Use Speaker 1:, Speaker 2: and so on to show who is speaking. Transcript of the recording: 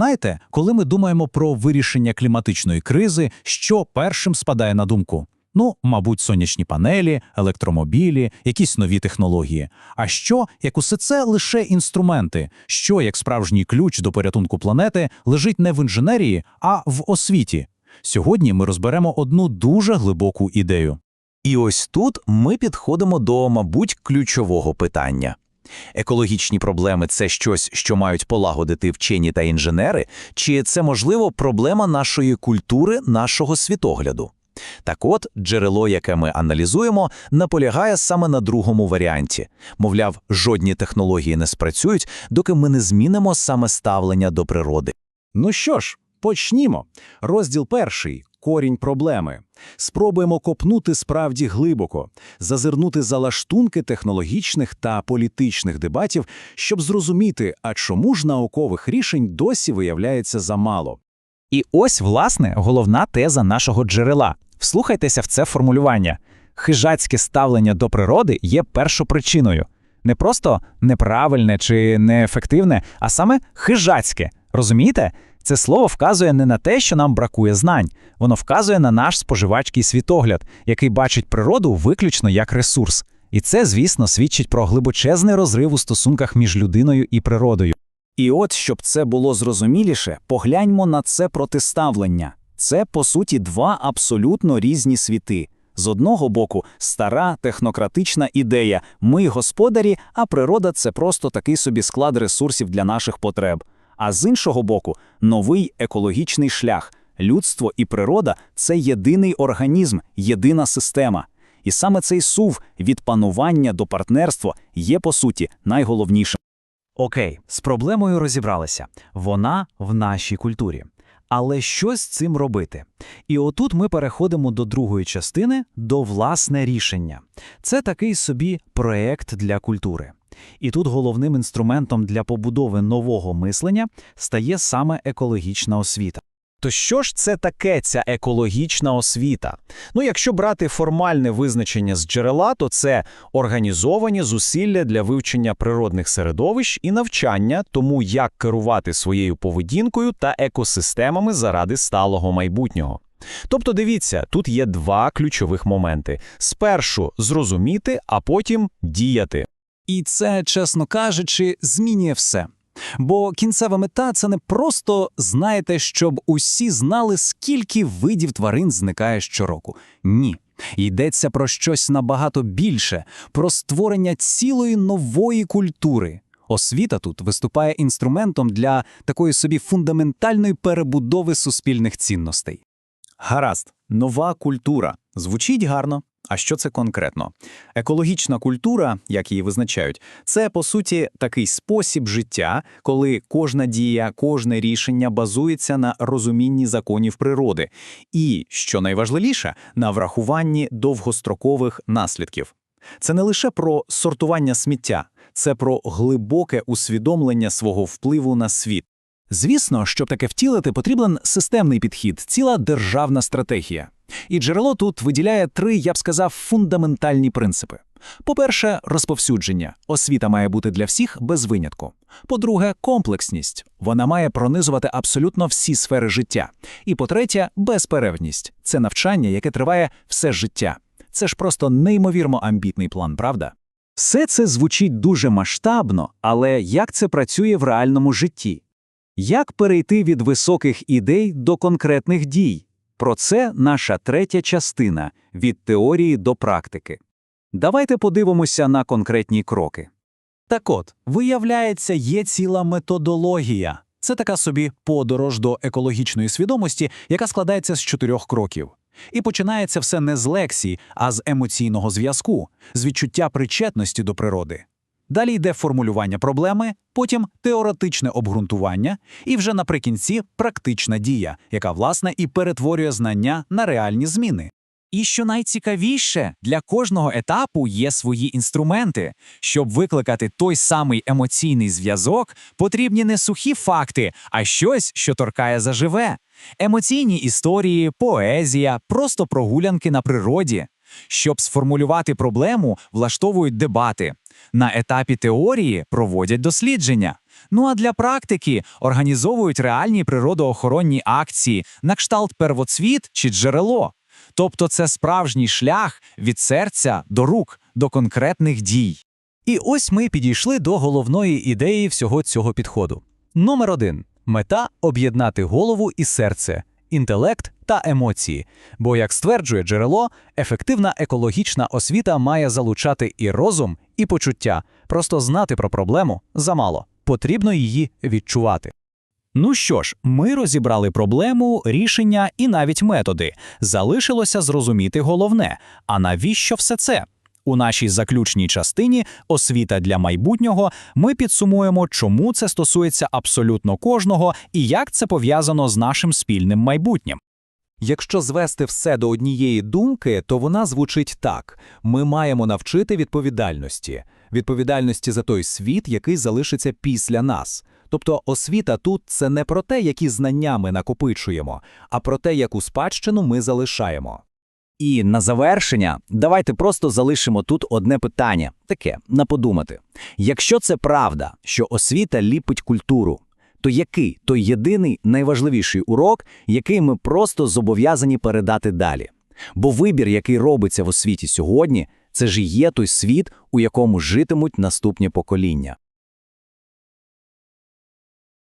Speaker 1: Знаєте, коли ми думаємо про вирішення кліматичної кризи, що першим спадає на думку? Ну, мабуть, сонячні панелі, електромобілі, якісь нові технології. А що, як усе це лише інструменти? Що, як справжній ключ до порятунку планети, лежить не в інженерії, а в освіті? Сьогодні ми розберемо одну дуже глибоку ідею.
Speaker 2: І ось тут ми підходимо до, мабуть, ключового питання. Екологічні проблеми це щось, що мають полагодити вчені та інженери, чи це, можливо, проблема нашої культури, нашого світогляду? Так от, джерело, яке ми аналізуємо, наполягає саме на другому варіанті. Мовляв, жодні технології не спрацюють, доки ми не змінимо саме ставлення до природи.
Speaker 3: Ну що ж, почнімо. Розділ перший корінь проблеми. Спробуємо копнути справді глибоко, зазирнути за лаштунки технологічних та політичних дебатів, щоб зрозуміти, а чому ж наукових рішень досі виявляється замало.
Speaker 4: І ось, власне, головна теза нашого джерела. Вслухайтеся в це формулювання. Хижацьке ставлення до природи є першопричиною. Не просто неправильне чи неефективне, а саме хижацьке. Розумієте? Це слово вказує не на те, що нам бракує знань, воно вказує на наш споживачський світогляд, який бачить природу виключно як ресурс. І це, звісно, свідчить про глибочезний розрив у стосунках між людиною і природою.
Speaker 5: І от, щоб це було зрозуміліше, погляньмо на це протиставлення. Це, по суті, два абсолютно різні світи. З одного боку, стара технократична ідея ми господарі, а природа це просто такий собі склад ресурсів для наших потреб. А з іншого боку, новий екологічний шлях. Людство і природа це єдиний організм, єдина система. І саме цей сув від панування до партнерства є, по суті, найголовнішим.
Speaker 4: Окей, з проблемою розібралися. Вона в нашій культурі. Але що з цим робити? І отут ми переходимо до другої частини, до власне рішення. Це такий собі проєкт для культури. І тут головним інструментом для побудови нового мислення стає саме екологічна освіта.
Speaker 2: То що ж це таке ця екологічна освіта? Ну, якщо брати формальне визначення з джерела, то це організовані зусилля для вивчення природних середовищ і навчання тому, як керувати своєю поведінкою та екосистемами заради сталого майбутнього. Тобто, дивіться, тут є два ключових моменти: спершу зрозуміти, а потім діяти.
Speaker 5: І це, чесно кажучи, змінює все. Бо кінцева мета це не просто знаєте, щоб усі знали, скільки видів тварин зникає щороку. Ні. Йдеться про щось набагато більше, про створення цілої нової культури. Освіта тут виступає інструментом для такої собі фундаментальної перебудови суспільних цінностей. Гаразд, нова культура. Звучить гарно. А що це конкретно? Екологічна культура, як її визначають, це по суті такий спосіб життя, коли кожна дія, кожне рішення базується на розумінні законів природи, і, що найважливіше, на врахуванні довгострокових наслідків. Це не лише про сортування сміття, це про глибоке усвідомлення свого впливу на світ. Звісно, щоб таке втілити, потрібен системний підхід, ціла державна стратегія. І джерело тут виділяє три, я б сказав, фундаментальні принципи. По-перше, розповсюдження. Освіта має бути для всіх без винятку. По-друге, комплексність. Вона має пронизувати абсолютно всі сфери життя. І по-третє, безперервність. Це навчання, яке триває все життя. Це ж просто неймовірно амбітний план, правда? Все це звучить дуже масштабно, але як це працює в реальному житті? Як перейти від високих ідей до конкретних дій? Про це наша третя частина від теорії до практики. Давайте подивимося на конкретні кроки. Так от, виявляється, є ціла методологія. Це така собі подорож до екологічної свідомості, яка складається з чотирьох кроків. І починається все не з лекцій, а з емоційного зв'язку, з відчуття причетності до природи. Далі йде формулювання проблеми, потім теоретичне обґрунтування, і вже наприкінці практична дія, яка власне і перетворює знання на реальні зміни. І що найцікавіше, для кожного етапу є свої інструменти. Щоб викликати той самий емоційний зв'язок, потрібні не сухі факти, а щось, що торкає заживе. Емоційні історії, поезія, просто прогулянки на природі. Щоб сформулювати проблему, влаштовують дебати. На етапі теорії проводять дослідження. Ну а для практики організовують реальні природоохоронні акції на кшталт первоцвіт чи джерело. Тобто це справжній шлях від серця до рук, до конкретних дій. І ось ми підійшли до головної ідеї всього цього підходу. Номер один мета об'єднати голову і серце, інтелект та емоції. Бо, як стверджує джерело, ефективна екологічна освіта має залучати і розум, і почуття. Просто знати про проблему замало. Потрібно її відчувати. Ну що ж, ми розібрали проблему, рішення і навіть методи. Залишилося зрозуміти головне: а навіщо все це? У нашій заключній частині освіта для майбутнього ми підсумуємо, чому це стосується абсолютно кожного і як це пов'язано з нашим спільним майбутнім.
Speaker 3: Якщо звести все до однієї думки, то вона звучить так: ми маємо навчити відповідальності, відповідальності за той світ, який залишиться після нас. Тобто освіта тут це не про те, які знання ми накопичуємо, а про те, яку спадщину ми залишаємо.
Speaker 2: І на завершення давайте просто залишимо тут одне питання, таке на подумати. Якщо це правда, що освіта ліпить культуру, то який той єдиний найважливіший урок, який ми просто зобов'язані передати далі? Бо вибір, який робиться в освіті сьогодні, це ж є той світ, у якому житимуть наступні покоління.